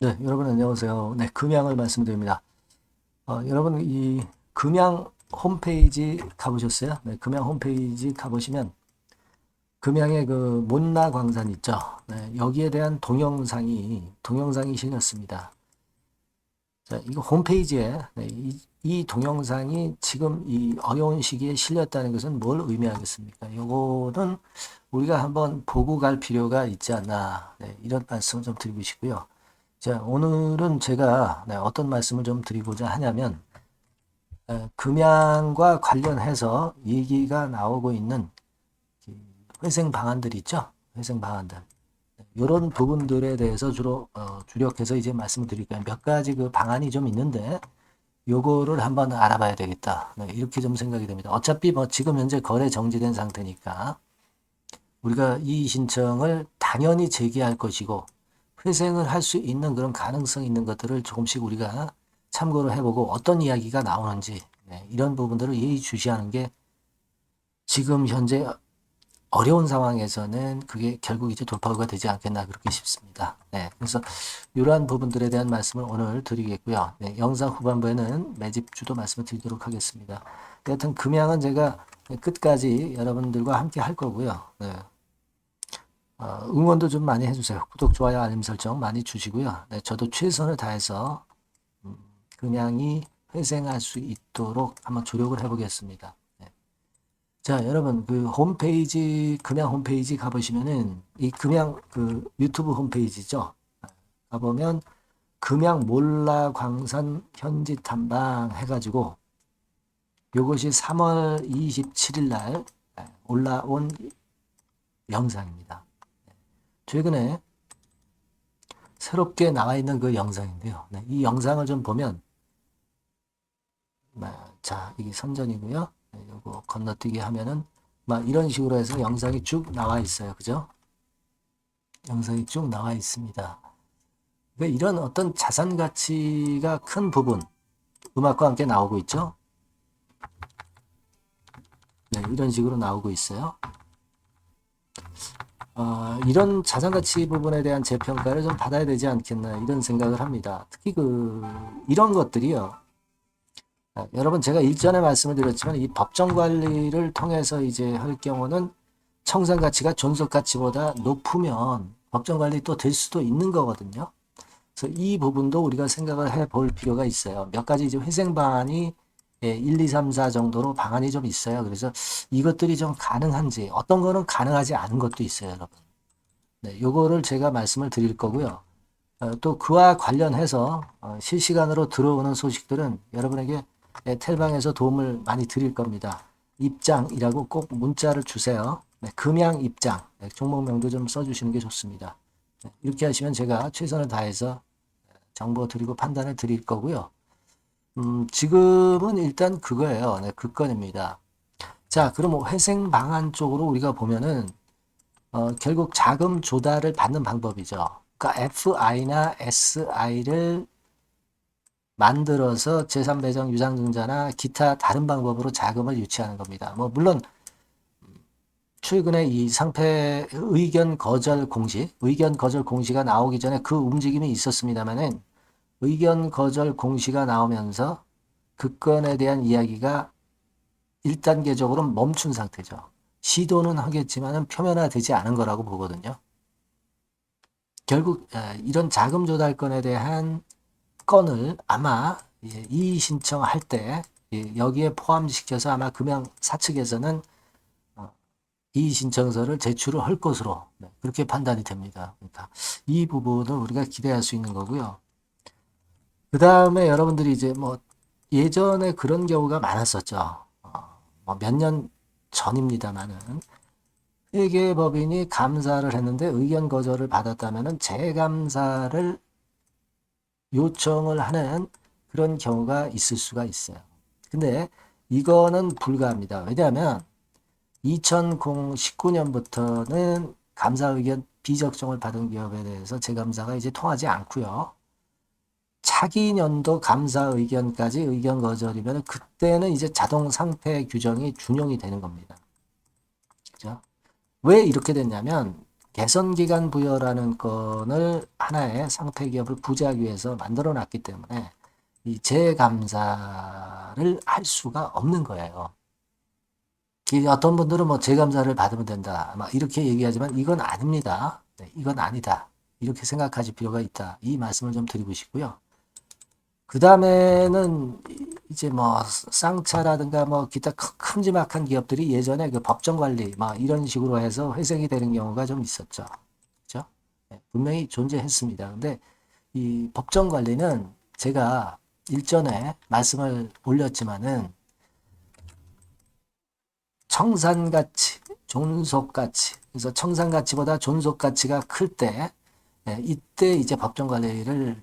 네, 여러분 안녕하세요. 네, 금양을 말씀드립니다. 어, 여러분 이 금양 홈페이지 가보셨어요? 네, 금양 홈페이지 가보시면 금양의 그 못나 광산 있죠? 네, 여기에 대한 동영상이 동영상이 실렸습니다. 자, 이거 홈페이지에 네, 이, 이 동영상이 지금 이 어려운 시기에 실렸다는 것은 뭘 의미하겠습니까? 요거는 우리가 한번 보고 갈 필요가 있지 않나 네, 이런 말씀을 좀 드리고 싶고요. 자, 오늘은 제가 네, 어떤 말씀을 좀 드리고자 하냐면 에, 금양과 관련해서 얘기가 나오고 있는 그 회생 방안들 있죠? 회생 방안들. 이런 부분들에 대해서 주로 어, 주력해서 이제 말씀을 드릴 거예요. 몇 가지 그 방안이 좀 있는데 요거를 한번 알아봐야 되겠다. 네, 이렇게 좀 생각이 됩니다. 어차피 뭐 지금 현재 거래 정지된 상태니까 우리가 이의 신청을 당연히 제기할 것이고 회생을 할 수 있는 그런 가능성 있는 것들을 조금씩 우리가 참고를 해보고 어떤 이야기가 나오는지 네, 이런 부분들을 예의주시하는 게 지금 현재 어려운 상황에서는 그게 결국 이제 돌파구가 되지 않겠나 그렇게 싶습니다. 네, 그래서 이러한 부분들에 대한 말씀을 오늘 드리겠고요. 네, 영상 후반부에는 매집주도 말씀을 드리도록 하겠습니다. 여튼 금양은 제가 끝까지 여러분들과 함께 할 거고요. 네. 어, 응원도 좀 많이 해주세요. 구독, 좋아요, 알림 설정 많이 주시고요. 네, 저도 최선을 다해서 음, 금양이 회생할 수 있도록 한번 조력을 해보겠습니다. 네. 자, 여러분 그 홈페이지 금양 홈페이지 가보시면은 이 금양 그 유튜브 홈페이지죠. 가보면 금양 몰라 광산 현지 탐방 해가지고 요것이 3월 27일 날 네, 올라온 영상입니다. 최근에 새롭게 나와 있는 그 영상인데요. 네, 이 영상을 좀 보면, 네, 자, 이게 선전이고요. 네, 요거 건너뛰기 하면은, 막 이런 식으로 해서 영상이 쭉 나와 있어요. 그죠? 영상이 쭉 나와 있습니다. 이런 어떤 자산 가치가 큰 부분, 음악과 함께 나오고 있죠? 네, 이런 식으로 나오고 있어요. 어, 이런 자산 가치 부분에 대한 재평가를 좀 받아야 되지 않겠나 이런 생각을 합니다. 특히 그 이런 것들이요. 아, 여러분 제가 일전에 말씀을 드렸지만 이 법정 관리를 통해서 이제 할 경우는 청산 가치가 존속 가치보다 높으면 법정 관리 또 될 수도 있는 거거든요. 그래서 이 부분도 우리가 생각을 해 볼 필요가 있어요. 몇 가지 이제 회생 방안이 예, 1, 2, 3, 4 정도로 방안이 좀 있어요. 그래서 이것들이 좀 가능한지, 어떤 거는 가능하지 않은 것도 있어요, 여러분. 네, 요거를 제가 말씀을 드릴 거고요. 어, 또 그와 관련해서 어, 실시간으로 들어오는 소식들은 여러분에게 예, 텔방에서 도움을 많이 드릴 겁니다. 입장이라고 꼭 문자를 주세요. 네, 금양 입장, 네, 종목명도 좀 써주시는 게 좋습니다. 네, 이렇게 하시면 제가 최선을 다해서 정보 드리고 판단을 드릴 거고요. 음, 지금은 일단 그거예요. 네, 그 건입니다. 자, 그럼 뭐 회생 방안 쪽으로 우리가 보면은 어, 결국 자금 조달을 받는 방법이죠. 그러니까 FI나 SI를 만들어서 재산 배정 유상증자나 기타 다른 방법으로 자금을 유치하는 겁니다. 뭐 물론 최근에 이 상패 의견 거절 공시, 의견 거절 공시가 나오기 전에 그 움직임이 있었습니다만은 의견 거절 공시가 나오면서 그 건에 대한 이야기가 1단계적으로 멈춘 상태죠. 시도는 하겠지만 표면화되지 않은 거라고 보거든요. 결국 이런 자금 조달 건에 대한 건을 아마 이의 신청할 때 여기에 포함시켜서 아마 금양 사측에서는 어, 이의 신청서를 제출을 할 것으로 네, 그렇게 판단이 됩니다. 그러니까 이 부분을 우리가 기대할 수 있는 거고요. 그 다음에 여러분들이 이제 뭐 예전에 그런 경우가 많았었죠. 어, 뭐몇 년 전입니다만은 회계법인이 감사를 했는데 의견 거절을 받았다면은 재감사를 요청을 하는 그런 경우가 있을 수가 있어요. 근데 이거는 불가합니다. 왜냐하면 2019년부터는 감사 의견 비적정을 받은 기업에 대해서 재감사가 이제 통하지 않고요. 차기 년도 감사 의견까지 의견 거절이면 그때는 이제 자동 상패 규정이 준용이 되는 겁니다. 그죠? 왜 이렇게 됐냐면 개선기간 부여라는 건을 하나의 상폐 기업을 부재하기 위해서 만들어 놨기 때문에 이 재감사를 할 수가 없는 거예요. 이 어떤 분들은 뭐 재감사를 받으면 된다. 막 이렇게 얘기하지만 이건 아닙니다. 네, 이건 아니다. 이렇게 생각하실 필요가 있다. 이 말씀을 좀 드리고 싶고요. 그 다음에는 이제 뭐 쌍차라든가 뭐 기타 큰- 큼지막한 기업들이 예전에 그 법정 관리 막 이런 식으로 해서 회생이 되는 경우가 좀 있었죠. 그죠? 네, 분명히 존재했습니다. 근데 이 법정 관리는 제가 일전에 말씀을 올렸지만은 청산가치, 존속가치. 그래서 청산가치보다 존속가치가 클 때, 예, 이때 이제 법정 관리를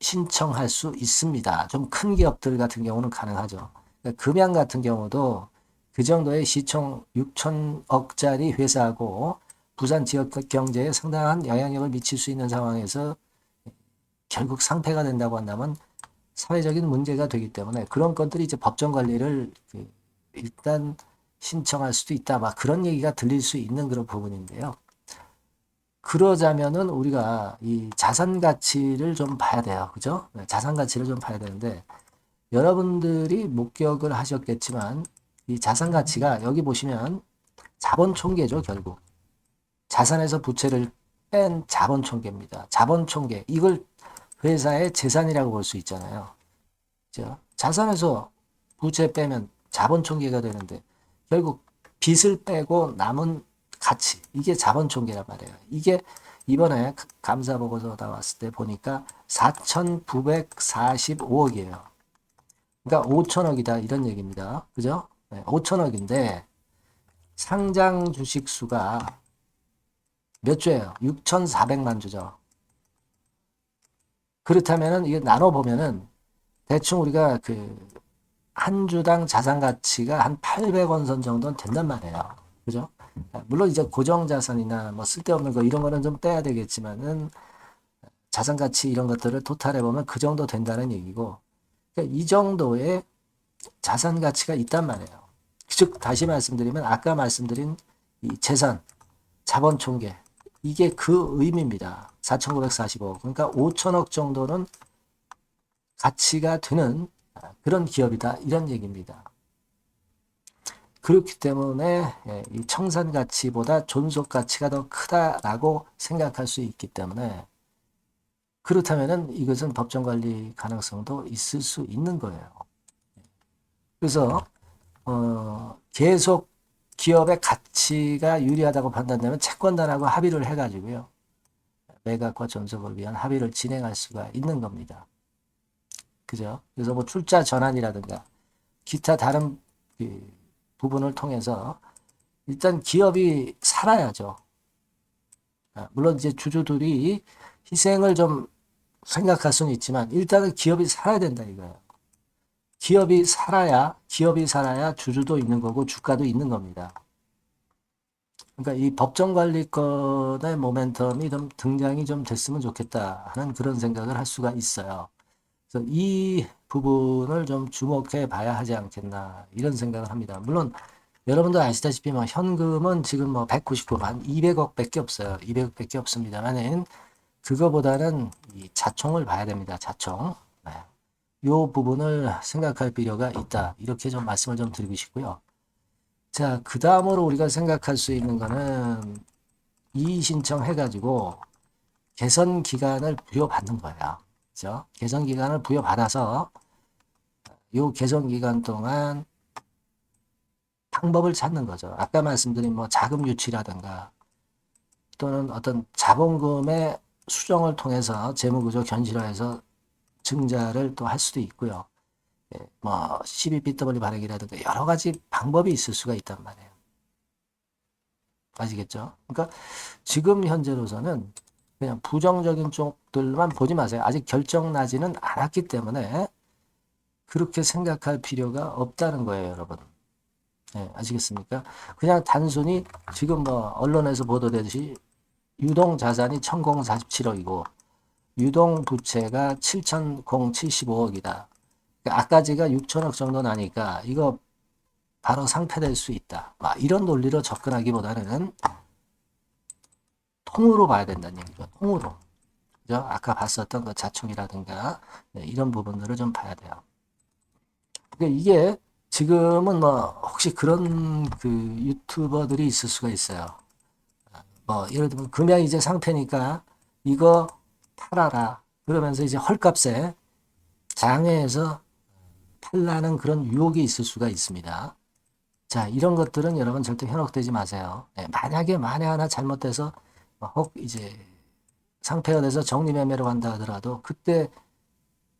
신청할 수 있습니다. 좀 큰 기업들 같은 경우는 가능하죠. 그러니까 금양 같은 경우도 그 정도의 시총 6천억짜리 회사하고 부산 지역 경제에 상당한 영향력을 미칠 수 있는 상황에서 결국 상폐가 된다고 한다면 사회적인 문제가 되기 때문에 그런 것들이 이제 법정 관리를 그 일단 신청할 수도 있다. 막 그런 얘기가 들릴 수 있는 그런 부분인데요. 그러자면은 우리가 이 자산 가치를 좀 봐야 돼요. 그죠? 네, 자산 가치를 좀 봐야 되는데 여러분들이 목격을 하셨겠지만 이 자산 가치가 여기 보시면 자본 총계죠, 결국. 자산에서 부채를 뺀 자본 총계입니다. 자본 총계. 이걸 회사의 재산이라고 볼 수 있잖아요. 그죠? 자산에서 부채 빼면 자본 총계가 되는데 결국 빚을 빼고 남은 가치 이게 자본 총계란 말이에요. 이게 이번에 감사 보고서 나왔을 때 보니까 4,945억이에요. 그러니까 5천억이다 이런 얘기입니다. 그죠? 네, 5천억인데 상장 주식 수가 몇 주예요? 6,400만 주죠. 그렇다면은 이게 나눠 보면은 대충 우리가 그 한 주당 자산 가치가 한 800원 선 정도는 된단 말이에요. 그죠? 물론 이제 고정 자산이나 뭐 쓸데없는 거 이런 거는 좀 떼야 되겠지만은 자산 가치 이런 것들을 토탈해 보면 그 정도 된다는 얘기고 그러니까 이 정도의 자산 가치가 있단 말이에요. 즉 다시 말씀드리면 아까 말씀드린 이 재산, 자본 총계 이게 그 의미입니다. 4,945억. 그러니까 5천억 정도는 가치가 되는 그런 기업이다. 이런 얘기입니다. 그렇기 때문에 예, 이 청산 가치보다 존속 가치가 더 크다라고 생각할 수 있기 때문에 그렇다면은 이것은 법정 관리 가능성도 있을 수 있는 거예요. 그래서 어, 계속 기업의 가치가 유리하다고 판단되면 채권단하고 합의를 해가지고요. 매각과 존속을 위한 합의를 진행할 수가 있는 겁니다. 그죠? 그래서 뭐 출자 전환이라든가 기타 다른 그 부분을 통해서 일단 기업이 살아야죠. 아, 물론 이제 주주들이 희생을 좀 생각할 수는 있지만 일단은 기업이 살아야 된다 이거예요. 기업이 살아야 기업이 살아야 주주도 있는 거고 주가도 있는 겁니다. 그러니까 이 법정 관리권의 모멘텀이 좀 등장이 좀 됐으면 좋겠다 하는 그런 생각을 할 수가 있어요. 그래서 이 부분을 좀 주목해 봐야 하지 않겠나 이런 생각을 합니다. 물론 여러분도 아시다시피 뭐 현금은 지금 뭐 199만 200억 밖에 없어요. 200억 밖에 없습니다만은 그거보다는 이 자총을 봐야 됩니다. 자총. 네. 요 부분을 생각할 필요가 있다. 이렇게 좀 말씀을 좀 드리고 싶고요. 자, 그 다음으로 우리가 생각할 수 있는 거는 이의 신청 해가지고 개선 기간을 부여받는 거예요. 그죠? 개선 기간을 부여받아서 요 개선 기간 동안 방법을 찾는 거죠. 아까 말씀드린 뭐 자금 유치라든가 또는 어떤 자본금의 수정을 통해서 재무구조 견실화해서 증자를 또 할 수도 있고요. 예, 뭐 12BW 발행이라든가 여러 가지 방법이 있을 수가 있단 말이에요. 아시겠죠? 그러니까 지금 현재로서는 그냥 부정적인 쪽들만 보지 마세요. 아직 결정 나지는 않았기 때문에 그렇게 생각할 필요가 없다는 거예요, 여러분. 예, 아시겠습니까? 그냥 단순히 지금 뭐 언론에서 보도되듯이 유동 자산이 1047억이고 유동 부채가 7075억이다. 그러니까 아까 제가 6천억 정도 나니까 이거 바로 상폐될 수 있다. 막 이런 논리로 접근하기보다는 통으로 봐야 된다는 얘기죠. 통으로. 그죠? 아까 봤었던 그 자총이라든가 네, 이런 부분들을 좀 봐야 돼요. 그러니까 이게 지금은 뭐 혹시 그런 그 유튜버들이 있을 수가 있어요. 뭐 예를 들면 금양 이제 상태니까 이거 팔아라. 그러면서 이제 헐값에 장외에서 팔라는 그런 유혹이 있을 수가 있습니다. 자, 이런 것들은 여러분 절대 현혹되지 마세요. 네, 만약에 만에 하나 잘못돼서 혹 이제 상패가 돼서 정리매매로 간다 하더라도 그때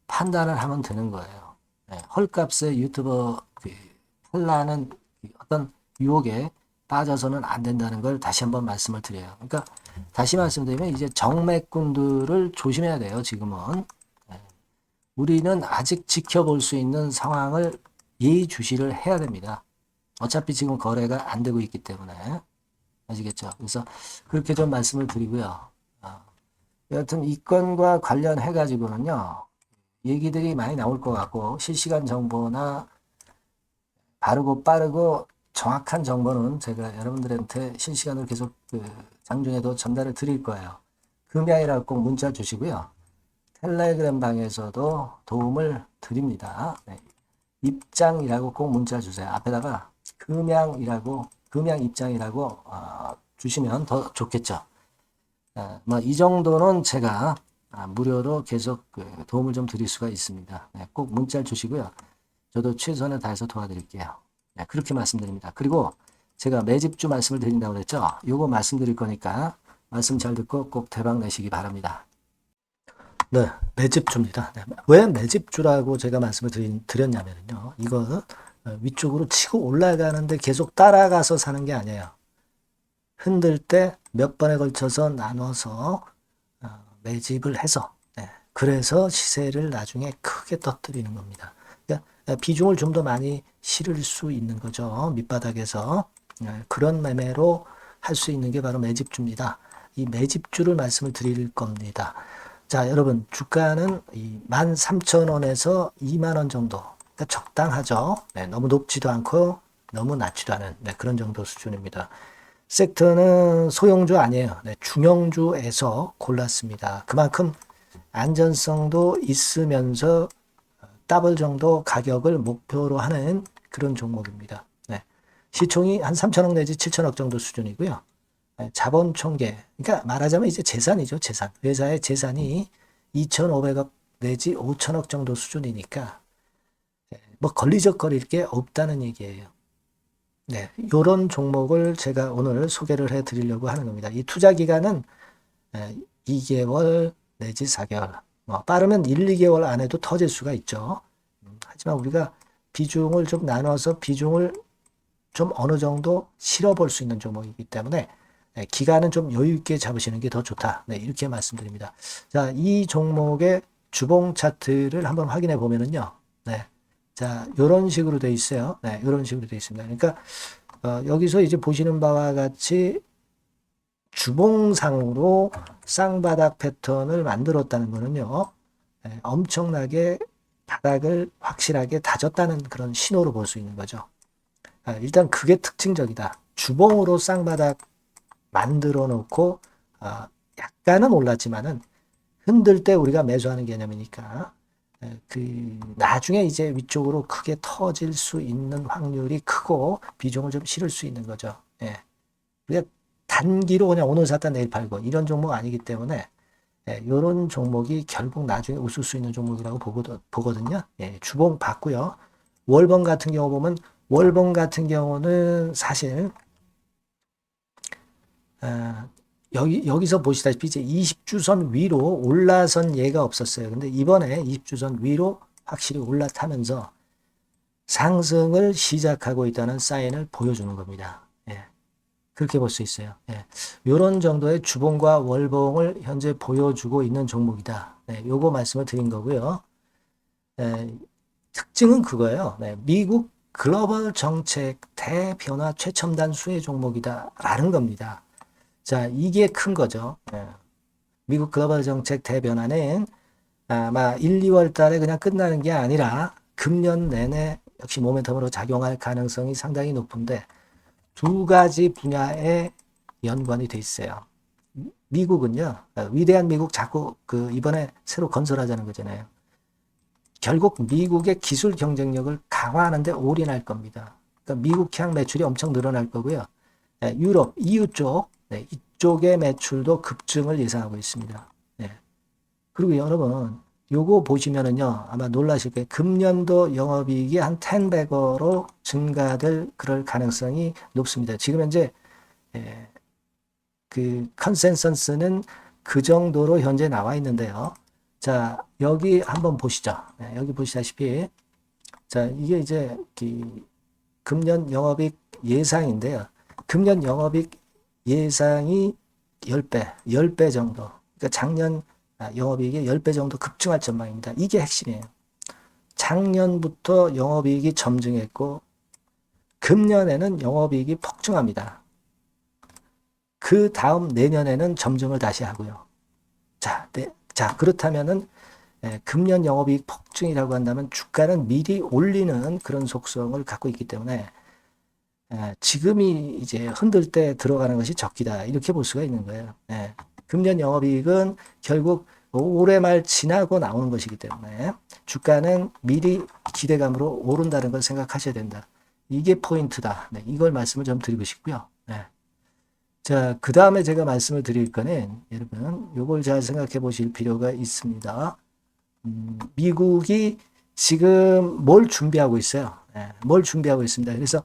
판단을 하면 되는 거예요. 네, 헐값에 유튜버 그 팔라는 어떤 유혹에 빠져서는 안 된다는 걸 다시 한번 말씀을 드려요. 그러니까 다시 말씀드리면 이제 정맥군들을 조심해야 돼요. 지금은 네. 우리는 아직 지켜볼 수 있는 상황을 예의주시를 해야 됩니다. 어차피 지금 거래가 안 되고 있기 때문에 아시겠죠? 그래서 그렇게 좀 말씀을 드리고요. 어, 여하튼 이 건과 관련해 가지고는요 얘기들이 많이 나올 것 같고 실시간 정보나 바르고 빠르고 정확한 정보는 제가 여러분들한테 실시간으로 계속 그 장중에도 전달을 드릴 거예요. 금양이라고 꼭 문자 주시고요. 텔레그램 방에서도 도움을 드립니다. 네. 입장이라고 꼭 문자 주세요. 앞에다가 금양이라고 금양 입장이라고 어, 주시면 더 좋겠죠. 어, 뭐이 정도는 제가 아, 무료로 계속 그 도움을 좀 드릴 수가 있습니다. 네, 꼭 문자를 주시고요. 저도 최선을 다해서 도와드릴게요. 네, 그렇게 말씀드립니다. 그리고 제가 매집주 말씀을 드린다고 그랬죠. 요거 말씀드릴 거니까 말씀 잘 듣고 꼭 대박 내시기 바랍니다. 네, 매집주입니다. 네, 왜 매집주라고 제가 말씀을 드린, 드렸냐면요. 이거 위쪽으로 치고 올라가는데 계속 따라가서 사는 게 아니에요. 흔들 때 몇 번에 걸쳐서 나눠서 어, 매집을 해서 네, 그래서 시세를 나중에 크게 떠뜨리는 겁니다. 그러니까 비중을 좀 더 많이 실을 수 있는 거죠. 밑바닥에서 네, 그런 매매로 할 수 있는 게 바로 매집주입니다. 이 매집주를 말씀을 드릴 겁니다. 자, 여러분 주가는 이 13,000원에서 2만 원 정도 그러니까 적당하죠. 네, 너무 높지도 않고 너무 낮지도 않은 네, 그런 정도 수준입니다. 섹터는 소형주 아니에요. 네, 중형주에서 골랐습니다. 그만큼 안전성도 있으면서 더블 정도 가격을 목표로 하는 그런 종목입니다. 네, 시총이 한 3천억 내지 7천억 정도 수준이고요. 네, 자본 총계, 그러니까 말하자면 이제 재산이죠, 재산. 회사의 재산이 2,500억 내지 5천억 정도 수준이니까 뭐 걸리적거릴 게 없다는 얘기예요. 네, 이런 종목을 제가 오늘 소개를 해 드리려고 하는 겁니다. 이 투자 기간은 2개월 내지 4개월, 뭐 빠르면 1, 2개월 안에도 터질 수가 있죠. 음, 하지만 우리가 비중을 좀 나눠서 비중을 좀 어느 정도 실어 볼 수 있는 종목이기 때문에 네, 기간은 좀 여유 있게 잡으시는 게 더 좋다. 네, 이렇게 말씀드립니다. 자, 이 종목의 주봉 차트를 한번 확인해 보면은요. 네. 자, 요런 식으로 돼 있어요. 네, 요런 식으로 돼 있습니다. 그러니까, 어, 여기서 이제 보시는 바와 같이 주봉상으로 쌍바닥 패턴을 만들었다는 거는요, 네, 엄청나게 바닥을 확실하게 다졌다는 그런 신호로 볼 수 있는 거죠. 아, 일단 그게 특징적이다. 주봉으로 쌍바닥 만들어 놓고, 어, 약간은 올랐지만은 흔들 때 우리가 매수하는 개념이니까 예, 그 나중에 이제 위쪽으로 크게 터질 수 있는 확률이 크고 비중을 좀 실을 수 있는 거죠. 예. 우리가 단기로 그냥 오늘 샀다 내일 팔고 이런 종목 아니기 때문에 예, 이런 종목이 결국 나중에 웃을 수 있는 종목이라고 보거든요. 예, 주봉 봤고요. 월봉 같은 경우 보면 월봉 같은 경우는 사실 어, 여기, 여기서 보시다시피 이제 20주선 위로 올라선 예가 없었어요. 근데 이번에 20주선 위로 확실히 올라타면서 상승을 시작하고 있다는 사인을 보여주는 겁니다. 예. 그렇게 볼 수 있어요. 예. 이런 정도의 주봉과 월봉을 현재 보여주고 있는 종목이다. 네, 요거 말씀을 드린 거고요. 예, 특징은 그거예요. 네, 미국 글로벌 정책 대변화 최첨단 수혜 종목이다라는 겁니다. 자, 이게 큰 거죠. 예. 미국 글로벌 정책 대변화는 아마 1, 2월 달에 그냥 끝나는 게 아니라 금년 내내 역시 모멘텀으로 작용할 가능성이 상당히 높은데 두 가지 분야에 연관이 돼 있어요. 미국은요, 어, 위대한 미국 자꾸 그 이번에 새로 건설하자는 거잖아요. 결국 미국의 기술 경쟁력을 강화하는데 올인할 겁니다. 그러니까 미국 향 매출이 엄청 늘어날 거고요. 네, 유럽, EU 쪽, 네, 이쪽의 매출도 급증을 예상하고 있습니다. 네. 그리고 여러분, 요거 보시면은요, 아마 놀라실 거예요. 금년도 영업이익이 한 10배거로 증가될 그럴 가능성이 높습니다. 지금 현재, 예, 그 컨센서스는 그 정도로 현재 나와 있는데요. 자, 여기 한번 보시죠. 네, 여기 보시다시피, 자, 이게 이제 그 금년 영업이익 예상인데요. 금년 영업이익 예상이 10배, 10배 정도. 그러니까 작년 아, 영업이익이 10배 정도 급증할 전망입니다. 이게 핵심이에요. 작년부터 영업이익이 점증했고, 금년에는 영업이익이 폭증합니다. 그 다음 내년에는 점증을 다시 하고요. 자, 네, 자 그렇다면은 예, 금년 영업이익 폭증이라고 한다면 주가는 미리 올리는 그런 속성을 갖고 있기 때문에 예, 지금이 이제 흔들 때 들어가는 것이 적기다 이렇게 볼 수가 있는 거예요. 예, 금년 영업이익은 결국 올해 말 지나고 나오는 것이기 때문에 주가는 미리 기대감으로 오른다는 걸 생각하셔야 된다. 이게 포인트다. 네, 이걸 말씀을 좀 드리고 싶고요. 네. 자, 그 다음에 제가 말씀을 드릴 거는 여러분, 요걸 잘 생각해 보실 필요가 있습니다. 음, 미국이 지금 뭘 준비하고 있어요? 네, 뭘 준비하고 있습니다. 그래서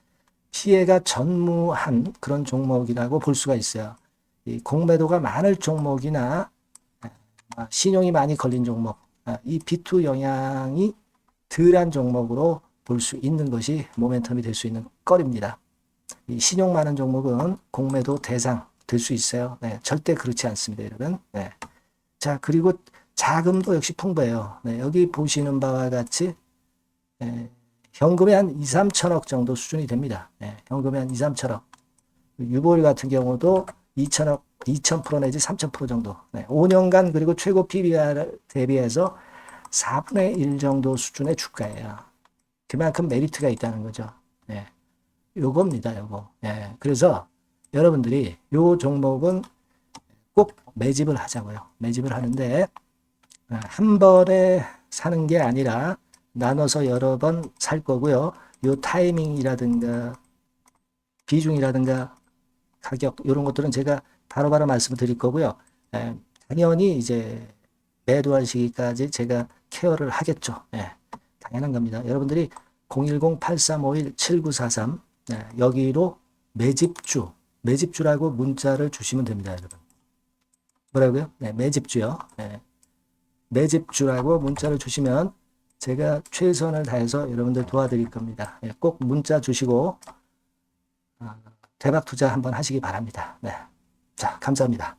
피해가 전무한 그런 종목이라고 볼 수가 있어요. 이 공매도가 많을 종목이나 아, 신용이 많이 걸린 종목, 아, 이 B2 영향이 덜한 종목으로 볼 수 있는 것이 모멘텀이 될 수 있는 거리입니다. 이 신용 많은 종목은 공매도 대상 될 수 있어요. 네, 절대 그렇지 않습니다, 여러분. 네. 자, 그리고 자금도 역시 풍부해요. 네, 여기 보시는 바와 같이 네, 현금이 한 2, 3천억 정도 수준이 됩니다. 네, 현금이 한 2, 3천억. 유보율 같은 경우도 2천억 2,000% 내지 3,000% 정도. 네, 5년간 그리고 최고 PBR 대비해서 4분의 1 정도 수준의 주가예요. 그만큼 메리트가 있다는 거죠. 네, 요겁니다, 요거. 네, 그래서 여러분들이 요 종목은 꼭 매집을 하자고요. 매집을 하는데 아, 한 번에 사는 게 아니라 나눠서 여러 번 살 거고요. 요 타이밍이라든가 비중이라든가 가격 이런 것들은 제가 바로바로 말씀을 드릴 거고요. 예, 당연히 이제 매도할 시기까지 제가 케어를 하겠죠. 예, 당연한 겁니다. 여러분들이 010-8351-7943 예, 여기로 매집주, 매집주라고 문자를 주시면 됩니다, 여러분. 뭐라고요? 네, 매집주요. 예, 매집주라고 문자를 주시면 제가 최선을 다해서 여러분들 도와드릴 겁니다. 예, 꼭 문자 주시고 아, 대박 투자 한번 하시기 바랍니다. 네. 자, 감사합니다.